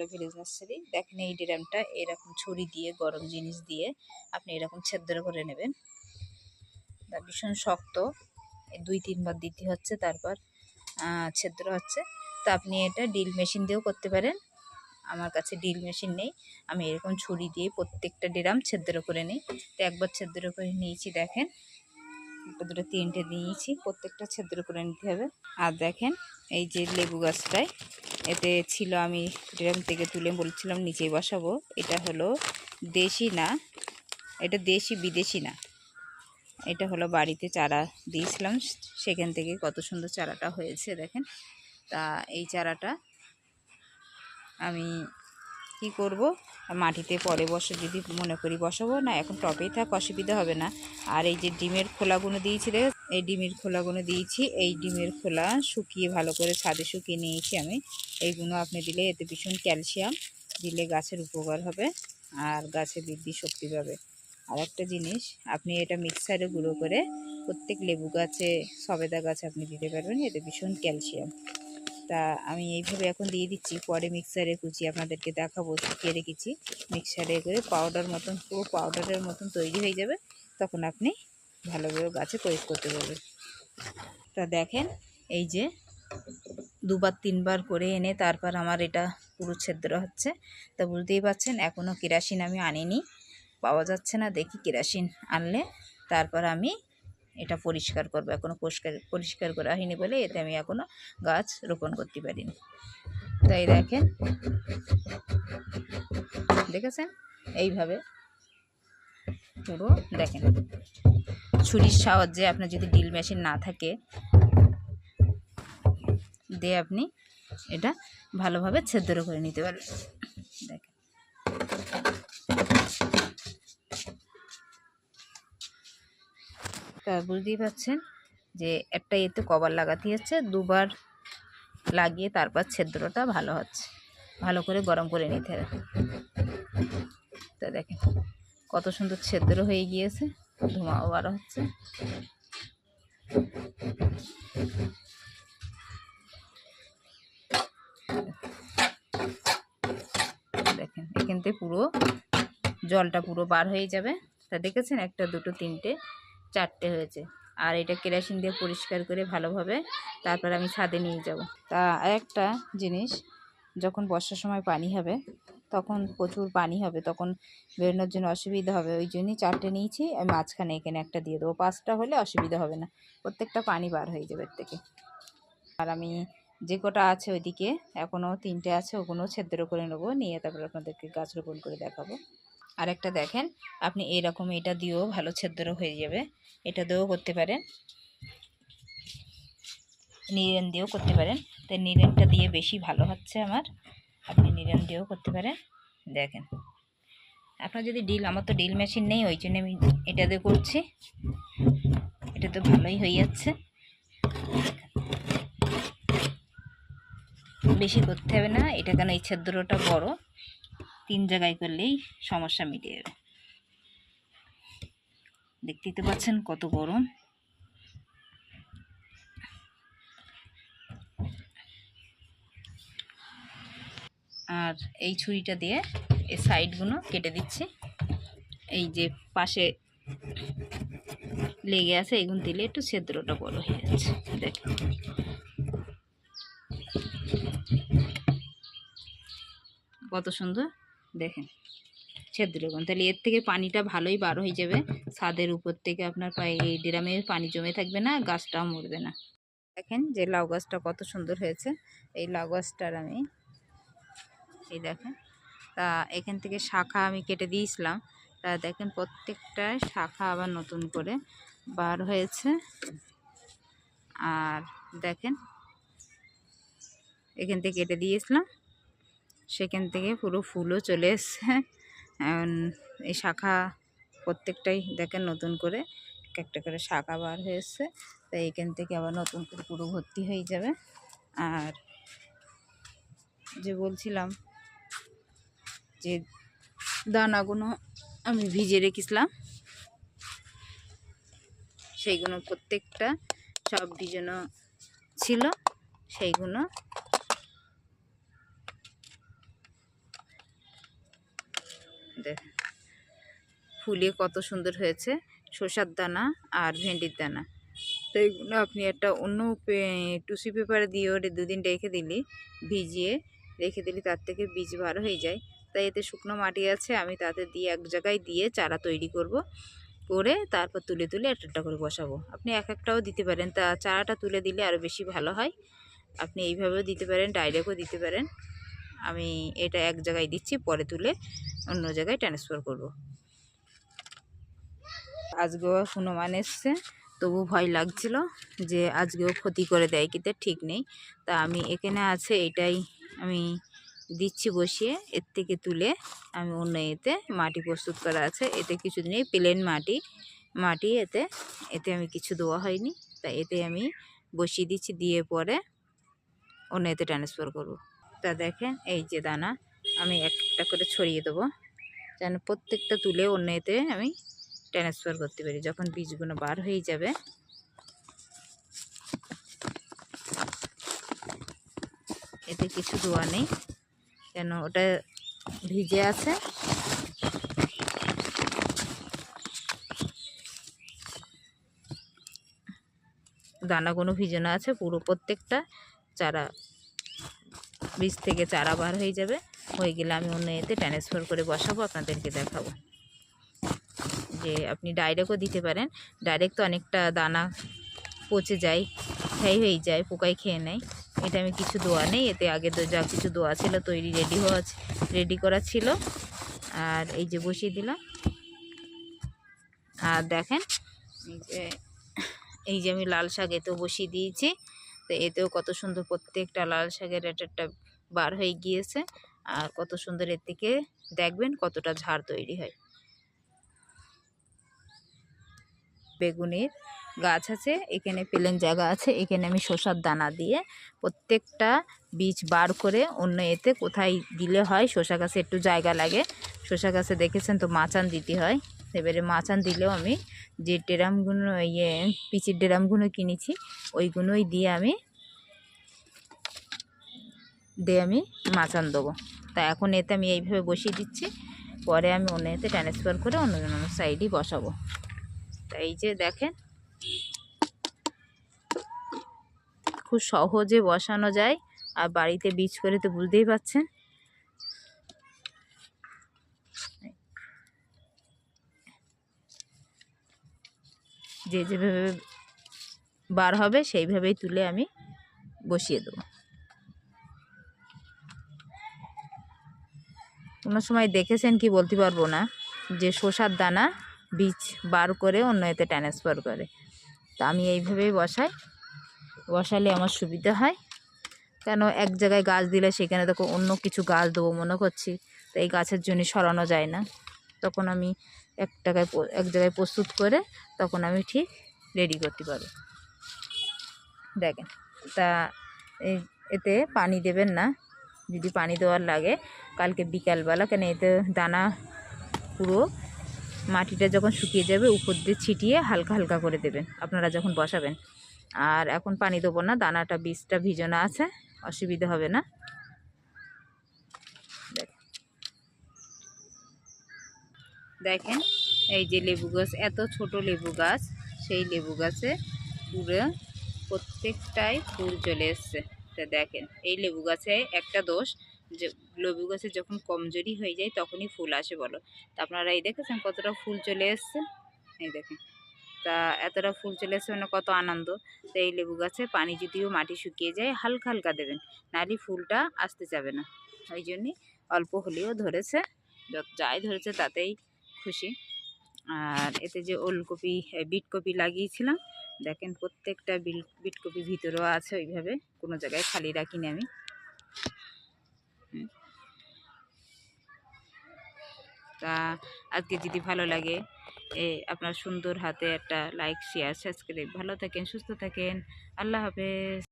হলো village nursery দেখেন এই ড্রামটা এরকম ছুরি দিয়ে, গরম জিনিস দিয়ে আপনি এরকম ছেদ্র করে নেবেন। ভীষণ শক্ত। দুই তিনবার দিতে হচ্ছে, তারপর ছেদ্র হচ্ছে। তো আপনি এটা ডিল মেশিন দিয়েও করতে পারেন। আমার কাছে ডিল মেশিন নেই। আমি এরকম ছুরি দিয়ে প্রত্যেকটা ড্রাম ছেদ্র করে নিই। তো একবার ছেদ্র করে নিয়েছি, দেখেন। দুটো তিনটে নিয়েছি, প্রত্যেকটা ছেদ্র করে নিতে হবে। আর দেখেন, এই যে লেবু গাছটায়, এতে ছিল আমি ড্রাম থেকে তুলে বলছিলাম নিচেই বসাবো, এটা হলো দেশি না, এটা দেশি বিদেশি না। এটা হলো বাড়িতে চারা দিয়েছিলাম, সেখান থেকে কত সুন্দর চারাটা হয়েছে, দেখেন। তা এই চারাটা আমি কি করব? মাটিতে পরে বসে যদি মনে করি বসাবো, না, এখন টবেই থাক, অসুবিধা হবে না। আর এই যে ডিমের খোলাগুলো দিয়েছি দেখ এই ডিমের খোলাগুলো দিয়েছি, এই ডিমের খোলা শুকিয়ে ভালো করে ছাদে শুকিয়ে নিয়েছি আমি। এইগুলো আপনি দিলে এতে ভীষণ ক্যালসিয়াম, দিলে গাছের উপকার হবে আর গাছে বৃদ্ধি শক্তি পাবে। আর একটা জিনিস, আপনি এটা মিক্সারে গুঁড়ো করে প্রত্যেক লেবু গাছে, সবেদা গাছে আপনি দিতে পারবেন, এতে ভীষণ ক্যালসিয়াম। তা আমি এইভাবে এখন দিয়ে দিচ্ছি। পরে মিক্সারে কুচি আপনাদেরকে দেখাবো, শুকিয়ে রেখেছি। মিক্সারে করে পাউডার মতন, পুরো পাউডারের মতন তৈরি হয়ে যাবে। তখন আপনি ভালোভাবে গাছে প্রয়োগ করতে পারবেন। তা দেখেন, এই যে দুবার, তিনবার করে এনে তারপর আমার এটা পুরো ছেদ্র হচ্ছে। তা বুঝতেই পারছেন এখনও কেরাসিন আমি আনিনি। পাওয়া যাচ্ছে না, দেখি কেরাসিন আনলে তারপর আমি এটা পরিষ্কার করব। এখনও পরিষ্কার পরিষ্কার করা হয়নি বলে এতে আমি এখনও গাছ রোপণ করতে পারিনি। তাই দেখেন, দেখেছেন? এইভাবে পুরো দেখেন। ছুরির সাহায্যে আপনার যদি ডিল মেশিন না থাকে, দিয়ে আপনি এটা ভালোভাবে ছেদ্র করে নিতে পারবেন দেখেন তা বুঝতেই পারছেন যে একটা এতে কভার লাগাতে হচ্ছে, দুবার লাগিয়ে তারপর ছেদ্রটা ভালো হচ্ছে। ভালো করে গরম করে নিতে হবে। তা দেখেন কত সুন্দর ছেদ্র হয়ে গিয়েছে ধোঁয়াও বার হচ্ছে। দেখেন, এখান থেকে পুরো জলটা পুরো বার হয়ে যাবে। তা দেখেছেন একটা, দুটো, তিনটে চারটে হয়েছে। আর এটা কেরাসিন দিয়ে পরিষ্কার করে ভালোভাবে তারপর আমি ছাদে নিয়ে যাব। তা একটা জিনিস, যখন বর্ষার সময় পানি হবে, তখন প্রচুর পানি হবে, তখন বেরোনোর জন্য অসুবিধা হবে। ওই জন্যই চারটে নিয়েছি আমি মাঝখানে এখানে একটা দিয়ে দেবো। পাঁচটা হলে অসুবিধা হবে না, প্রত্যেকটা পানি বার হয়ে যাবে এর থেকে। আর আমি যে কটা আছে ওইদিকে, এখনও তিনটে আছে ওগুলো ছেদ্র করে নেব, নিয়ে তারপর আপনাদেরকে গাছ রোপণ করে দেখাবো। আরেকটা দেখেন, আপনি এরকম এটা দিয়েও ভালো ছেদ্র হয়ে যাবে। এটা দিয়েও করতে পারেন। নিরেন দিয়েও করতে পারেন। তো নিরেনটা দিয়ে বেশি ভালো হচ্ছে আমার। আপনি নিরেন দিয়েও করতে পারেন। দেখেন। আপনার যদি ডিল, আমার তো ডিল মেশিন নেই, ওই জন্য আমি এটা দিয়ে করছি। এটা তো ভালোই হয়ে যাচ্ছে। বেশি করতে হবে না। এটা কেন এই ছেদ্রটা বড়? তিন জায়গায় করলেই সমস্যা মিটে যাবে। দেখতেই তো পাচ্ছেন কত গরম। আর এই ছুরিটা দিয়ে এই সাইডগুলো কেটে দিচ্ছি। এই যে পাশে লেগে আছে এগুলো দিলে একটু ছেদ্রটা বড় হয়ে যাচ্ছে। দেখেন। কত সুন্দর দেখেন ছেদ্রগুন তাহলে এর থেকে পানিটা ভালোই বার হয়ে যাবে। ছাদের উপর থেকে আপনার পায়ে এই ড্রামে পানি জমে থাকবে না, গাছটাও মরবে না। দেখেন যে লাউ গাছটা কত সুন্দর হয়েছে। এই লাউ গাছটার আমি, এই দেখেন, তা এখান থেকে শাখা আমি কেটে দিয়েছিলাম। তা দেখেন প্রত্যেকটা শাখা আবার নতুন করে বার হয়েছে। আর দেখেন, এখান থেকে কেটে দিয়েছিলাম। সেখান থেকে পুরো ফুলও চলে এসছে। এই শাখা প্রত্যেকটাই দেখেন নতুন করে, এক একটা করে শাখা বার হয়ে হয়েছে তাই এখান থেকে আবার নতুন করে পুরো ভর্তি হয়ে যাবে। আর যে বলছিলাম যে দানাগুলো আমি ভিজে রেখেছিলাম, সেইগুলো প্রত্যেকটা সব ভিজানো ছিল, সেইগুলো ফুলিয়ে কত সুন্দর হয়েছে। শসার দানা আর ভেন্ডির দানা। তো এইগুলো আপনি একটা অন্য টুসি পেপারে দিয়ে ওটা দুদিন রেখে দিলি, ভিজিয়ে রেখে দিলি, তার থেকে বীজ বার হয়ে যায়। তাই এতে শুকনো মাটি আছে, আমি তাতে দিয়ে এক জায়গায় দিয়ে চারা তৈরি করব। করে তারপর তুলে তুলে একটা একটা করে বসাবো। আপনি এক একটাও দিতে পারেন। তা চারাটা তুলে দিলে আরও বেশি ভালো হয়। আপনি এইভাবেও দিতে পারেন, ডাইরেক্টও দিতে পারেন। আমি এটা এক জায়গায় দিচ্ছি, পরে তুলে অন্য জায়গায় ট্রান্সফার করব। আজকেও হনুমান এসছে, তবু ভয় লাগছিল যে আজকেও ক্ষতি করে দেয় কিতে ঠিক নেই। তা আমি এখানে আছে, এটাই আমি দিচ্ছি বসিয়ে, এর থেকে তুলে আমি অন্য এতে মাটি প্রস্তুত করা আছে। এতে কিছুদিনই প্লেন মাটি মাটি এতে এতে আমি কিছু দেওয়া হয়নি। তা এতে আমি বসিয়ে দিচ্ছি, দিয়ে পরে অন্য এতে ট্রান্সফার করব। তা দেখেন, এই যে দানা, আমি একটা করে ছড়িয়ে দেবো। যেন প্রত্যেকটা তুলে অন্য এতে আমি ট্রান্সফার করতে পারি, যখন বীজগুলো বার হয়ে যাবে। এতে কিছু দেওয়া নেই কেন ওটা ভিজে আছে। দানাগুলো ভিজানো আছে পুরো প্রত্যেকটা চারা বীজ থেকে চারা বার হয়ে যাবে। হয়ে গেলে আমি অন্য এতে ট্রান্সফার করে বসাবো, আপনাদেরকে দেখাবো। যে আপনি ডাইরেক্টও দিতে পারেন। ডাইরেক্ট তো অনেকটা দানা পচে যায় ছাই হয়ে যায়, পোকায় খেয়ে নেয়। এটা আমি কিছু দোয়া নেই, এতে আগে তো যা কিছু দোয়া ছিল তৈরি রেডি হওয়া রেডি করা ছিল। আর এই যে বসিয়ে দিলাম। আর দেখেন, এই যে আমি লাল শাক এতেও বসিয়ে দিয়েছি। তো এতেও কত সুন্দর প্রত্যেকটা লাল শাকের একটা বার হয়ে গিয়েছে। আর কত সুন্দর এর থেকে দেখবেন কতটা ঝাড় তৈরি হয়। বেগুনের গাছ আছে, এখানে প্লেন জায়গা আছে, এখানে আমি শসার দানা দিয়ে প্রত্যেকটা বীজ বার করে অন্য এতে কোথায় দিলে হয় শসা গাছে একটু জায়গা লাগে। শসা গাছে দেখেছেন তো মাচান দিতে হয়। এবারে মাচান দিলেও আমি যে ড্রামগুলো ইয়ে পিচির ড্রামগুলো কিনেছি ওইগুলোই দিয়ে আমি দিয়ে আমি মাচান দেবো। তা এখন এতে আমি এইভাবে বসিয়ে দিচ্ছি। পরে আমি অন্য এতে ট্রান্সফার করে অন্য অন্য সাইডেই বসাবো। তা এই যে দেখেন। খুব সহজে বসানো যায়। আর বাড়িতে বীজ করে তো বুঝতেই পাচ্ছেন। যে যেভাবে বার হবে সেইভাবেই তুলে আমি বসিয়ে দেবো। কোনো সময় দেখেছেন কি বলতে পারব না, যে শসার দানা বীজ বার করে অন্য এতে ট্রান্সফার করে। তা আমি এইভাবেই বসাই, বসালে আমার সুবিধা হয়। কেন এক জায়গায় গাছ দিলে সেখানে তখন অন্য কিছু গাছ দেবো মনে করছি, তো এই গাছের জন্য সরানো যায় না। তখন আমি এক টাকায় এক জায়গায় প্রস্তুত করে তখন আমি ঠিক রেডি করতে পারব। দেখেন, তা এতে পানি দেবেন না। যদি পানি দেওয়ার লাগে, কালকে বিকালবেলা, কেন এতে দানা পুরো মাটিটা যখন শুকিয়ে যাবে, উপর দিয়ে ছিটিয়ে হালকা হালকা করে দেবেন, আপনারা যখন বসাবেন। আর এখন পানি দেবো না, দানাটা, বীজটা ভিজানো আছে, অসুবিধা হবে না। দেখেন, এই যে লেবু গাছ, এত ছোট লেবু গাছ, সেই লেবু গাছে পুরো প্রত্যেকটাই ফুল চলে এসছে। তা দেখেন। এই লেবু গাছে একটা দোষ যে, লেবু গাছে যখন কমজোরি হয়ে যায় তখনই ফুল আসে বলো। তা আপনারা এই দেখেছেন কতটা ফুল চলে এসছে? এই দেখেন। তা এতটা ফুল চলে এসছে মানে কত আনন্দ। তো এই লেবু গাছে পানি যদিও মাটি শুকিয়ে যায়, হালকা হালকা দেবেন। নাহলে ফুলটা আসতে যাবে না। ওই জন্যই অল্প হলেও ধরেছে। যত যাই ধরেছে তাতেই খুশি। আর এতে যে ওলকপি, বিটকপি লাগিয়েছিলাম দেখেন প্রত্যেকটা বিটকপি ভিতরেও আছে, ওইভাবে কোনো জায়গায় খালি রাখিনি আমি। তা আজকে যদি ভালো লাগে, এ আপনার সুন্দর হাতে একটা লাইক শেয়ার সাবস্ক্রাইব ভালো থাকেন, সুস্থ থাকেন। আল্লাহ হাফেজ।